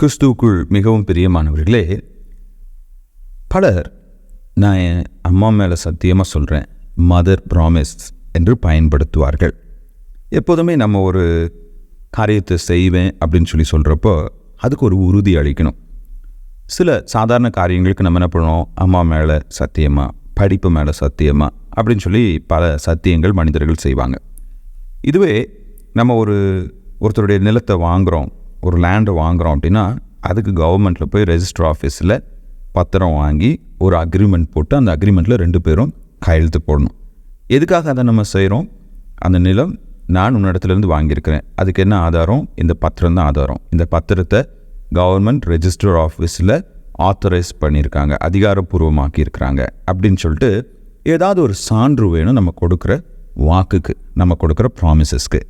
கிறிஸ்துவுக்குள் மிகவும் பிரியமானவர்களே பலர் நான் என் அம்மா மேலே சத்தியமாக சொல்கிறேன் மதர் ப்ராமிஸ் என்று பயன்படுத்துவார்கள். எப்போதுமே நம்ம ஒரு காரியத்தை செய்வேன் அப்படின்னு சொல்லி சொல்கிறப்போ அதுக்கு ஒரு உறுதி அளிக்கணும். சில சாதாரண காரியங்களுக்கு நம்ம என்ன பண்ணுவோம் அம்மா மேலே சத்தியமாக படிப்பு மேலே சத்தியமாக அப்படின்னு சொல்லி பல சத்தியங்கள் மனிதர்கள் செய்வாங்க. இதுவே நம்ம ஒரு ஒருத்தருடைய நிலத்தை வாங்குகிறோம் ஒரு லேண்டை வாங்குகிறோம் அப்படின்னா அதுக்கு கவர்மெண்ட்டில் போய் ரெஜிஸ்டர் ஆஃபீஸில் பத்திரம் வாங்கி ஒரு அக்ரிமெண்ட் போட்டு அந்த அக்ரிமெண்ட்டில் ரெண்டு பேரும் கையெழுத்து போடணும். எதுக்காக அதை நம்ம செய்கிறோம் அந்த நிலம் நான் உன்னிடத்துலேருந்து வாங்கியிருக்கிறேன். அதுக்கு என்ன ஆதாரம்? இந்த பத்திரம் தான் ஆதாரம். இந்த பத்திரத்தை கவர்மெண்ட் ரெஜிஸ்டர் ஆஃபீஸில் ஆத்தரைஸ் பண்ணியிருக்காங்க. அதிகாரப்பூர்வமாக்கி இருக்கிறாங்க அப்படின்னு சொல்லிட்டு ஏதாவது ஒரு சான்று வேணும் நம்ம கொடுக்குற வாக்குக்கு நம்ம கொடுக்குற ப்ராமிசஸ்க்கு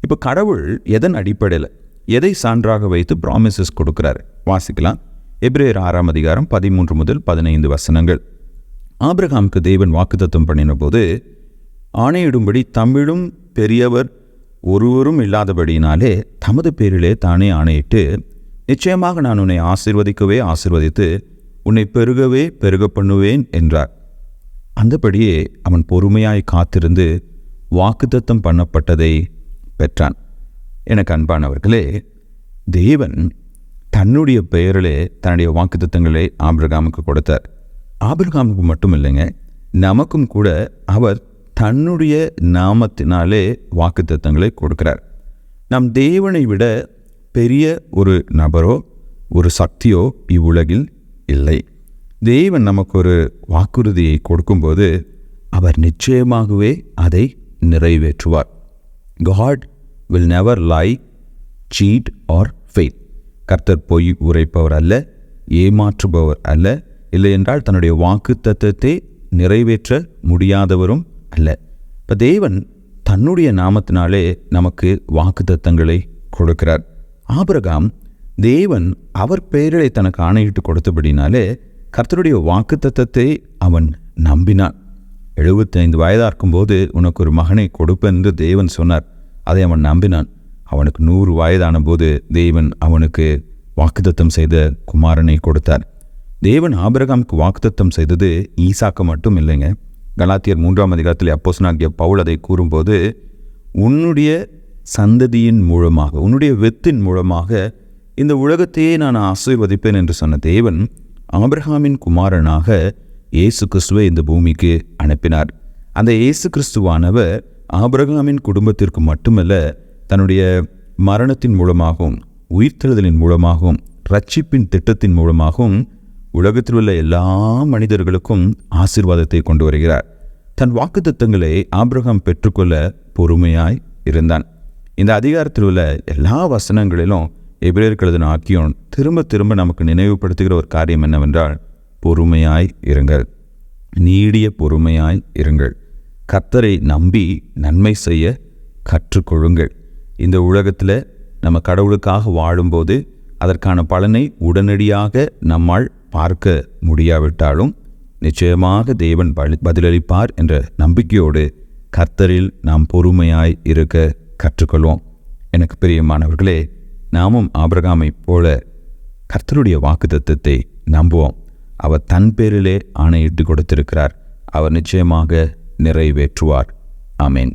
இப்போ கடவுள் எதன் அடிப்படையில் எதை சான்றாக வைத்து ப்ராமிசஸ் கொடுக்கிறார்? வாசிக்கலாம். எப்ரேர் ஆறாம் அதிகாரம் பதிமூன்று முதல் பதினைந்து வசனங்கள். ஆபிரகாமுக்கு தேவன் வாக்குத்தத்தம் பண்ணின போது ஆணையிடும்படி தமிழும் பெரியவர் ஒருவரும் இல்லாதபடியினாலே தமது பேரிலே தானே ஆணையிட்டு நிச்சயமாக நான் உன்னை ஆசிர்வதிக்கவே ஆசிர்வதித்து உன்னை பெருகவே பெருக பண்ணுவேன் என்றார். அந்தபடியே அவன் பொறுமையாய் காத்திருந்து வாக்குத்தத்தம் பண்ணப்பட்டதை பெற்றான். எனக்கு அன்பானவர்களே தேவன் தன்னுடைய பெயரிலே தன்னுடைய வாக்குத்தத்தங்களை ஆபிரகாமுக்கு கொடுத்தார். ஆபிரகாமுக்கு மட்டும் இல்லைங்க நமக்கும் கூட அவர் தன்னுடைய நாமத்தினாலே வாக்குத்தத்தங்களை கொடுக்கிறார். நம் தேவனை விட பெரிய ஒரு நபரோ ஒரு சக்தியோ இவ்வுலகில் இல்லை. தேவன் நமக்கு ஒரு வாக்குறுதியை கொடுக்கும்போது அவர் நிச்சயமாகவே அதை நிறைவேற்றுவார். God will never lie cheat or fail கர்த்தர் பொய் உரைப்பவர் அல்ல ஏமாற்றுபவர் அல்ல. இல்லையென்றால் தன்னுடைய வாக்கு தத்துவத்தை நிறைவேற்ற முடியாதவரும் அல்ல. இப்போ தேவன் தன்னுடைய நாமத்தினாலே நமக்கு வாக்கு தத்தங்களை கொடுக்கிறார். ஆபிரகாம் தேவன் அவர் பெயர்களை தனக்கு ஆணையிட்டு கொடுத்தபடினாலே கர்த்தருடைய வாக்கு தத்தத்தை அவன் நம்பினான். எழுபத்தைந்து வயதாக இருக்கும்போது உனக்கு ஒரு மகனை கொடுப்பேன் என்று தேவன் சொன்னார். அதை அவன் நம்பினான். அவனுக்கு நூறு வயதான போது தேவன் அவனுக்கு வாக்குத்தத்தம் செய்த குமாரனை கொடுத்தார். தேவன் ஆபிரகாமுக்கு வாக்குத்தத்தம் செய்தது ஈசாக்கு மட்டும் இல்லைங்க. கலாத்தியர் மூன்றாம் அதிகாரத்தில் அப்போசனாகிய பவுல் அதை கூறும்போது உன்னுடைய சந்ததியின் மூலமாக உன்னுடைய வெத்தின் மூலமாக இந்த உலகத்தையே நான் ஆசீர்வதிப்பேன் என்று சொன்ன தேவன் ஆபிரகாமின் குமாரனாக இயேசு கிறிஸ்துவை இந்த பூமிக்கு அனுப்பினார். அந்த இயேசு கிறிஸ்துவானவர் ஆபிரகாமின் குடும்பத்திற்கு மட்டுமல்ல தன்னுடைய மரணத்தின் மூலமாகவும் உயிர்த்தெழுதலின் மூலமாகவும் ரட்சிப்பின் திட்டத்தின் மூலமாகவும் உலகத்தில் உள்ள எல்லா மனிதர்களுக்கும் ஆசிர்வாதத்தை கொண்டு வருகிறார். தன் வாக்குத்தத்தங்களை ஆபிரகாம் பெற்றுக்கொள்ள பொறுமையாய் இருந்தான். இந்த அதிகாரத்தில் உள்ள எல்லா வசனங்களிலும் எபிரேர்களதன் ஆக்கியோன் திரும்ப திரும்ப நமக்கு நினைவுபடுத்துகிற ஒரு காரியம் என்னவென்றால் பொறுமையாய் இருங்கள். நீடிய பொறுமையாய் இருங்கள். கர்த்தரை நம்பி நன்மை செய்ய கற்றுக்கொள்ளுங்கள். இந்த உலகத்தில் நம்ம கடவுளுக்காக வாழும்போது அதற்கான பலனை உடனடியாக நம்மால் பார்க்க முடியாவிட்டாலும் நிச்சயமாக தேவன் பலி- பதிலளிப்பார் என்ற நம்பிக்கையோடு கர்த்தரில் நாம் பொறுமையாய் இருக்க கற்றுக்கொள்வோம். எனக்கு பிரியமானவர்களே நாமும் ஆபிரகாமைப் போல கர்த்தருடைய வாக்கு தத்துவத்தை நம்புவோம். அவர் தன் பேரிலே ஆணையிட்டு கொடுத்திருக்கிறார். அவர் நிச்சயமாக நிறைவேற்றுவார். அமேன்